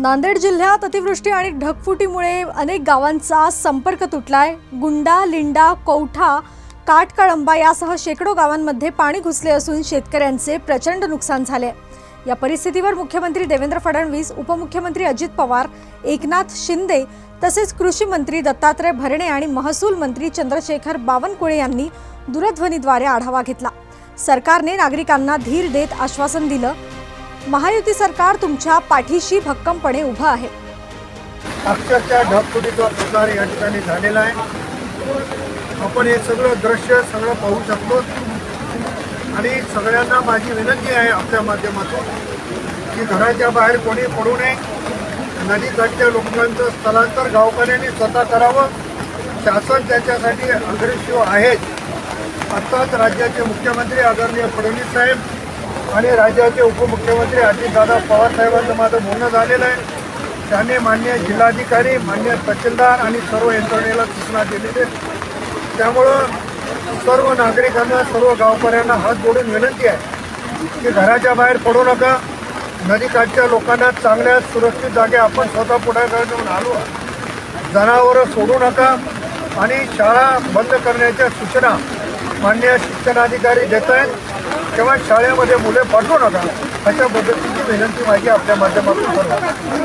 नांदेड जिल्ह्यात अतिवृष्टी आणि ढगफुटीमुळे अनेक गावांचा संपर्क तुटलाय. गुंडा लिंडा कौठा काटकळंबा यासह शेकडो गावांमध्ये पाणी घुसले असून शेतकऱ्यांचे प्रचंड नुकसान झाले. या परिस्थितीवर मुख्यमंत्री देवेंद्र फडणवीस उपमुख्यमंत्री अजित पवार एकनाथ शिंदे तसेच कृषी मंत्री दत्तात्रय भरणे आणि महसूल मंत्री चंद्रशेखर बावनकुळे यांनी दूरध्वनीद्वारे आढावा घेतला. सरकारने नागरिकांना धीर देत आश्वासन दिलं. महायुती सरकार तुमच्या पाठीशी भक्कमपणे उभं आहे. अक्षरशः ढापफुटीचा प्रकार या ठिकाणी झालेला आहे. आपण हे सगळं दृश्य सगळं पाहू शकतो. आणि सगळ्यांना माझी विनंती आहे आपल्या माध्यमातून की घराच्या बाहेर कोणी पडू नये. नदीकाठच्या लोकांचं स्थलांतर गावकऱ्यांनी स्वतः करावं. शासन त्याच्यासाठी अग्रेसिव्ह आहेत आत्ताच राज्याचे मुख्यमंत्री आदरणीय फडणवीस साहेब आणि राज्याचे उपमुख्यमंत्री अजितदादा पवारसाहेबांचं माझं बोलणं झालेलं आहे. त्याने मान्य जिल्हाधिकारी मान्य तहसीलदार आणि सर्व यंत्रणेला सूचना दिलेली आहेत त्यामुळं सर्व नागरिकांना सर्व गावकऱ्यांना हात जोडून विनंती आहे की घराच्या बाहेर पडू नका. नदीकाठच्या लोकांना चांगल्या सुरक्षित जागे आपण स्वतः पुढाकार घेऊन आलो. जनावरं सोडू नका आणि शाळा बंद करण्याच्या सूचना मान्य शिक्षणाधिकारी देत आहेत. तेव्हा शाळेमध्ये मुले पाठवू नका. अशा पद्धतीची विनंती माझी आपल्या माध्यमातून करतो.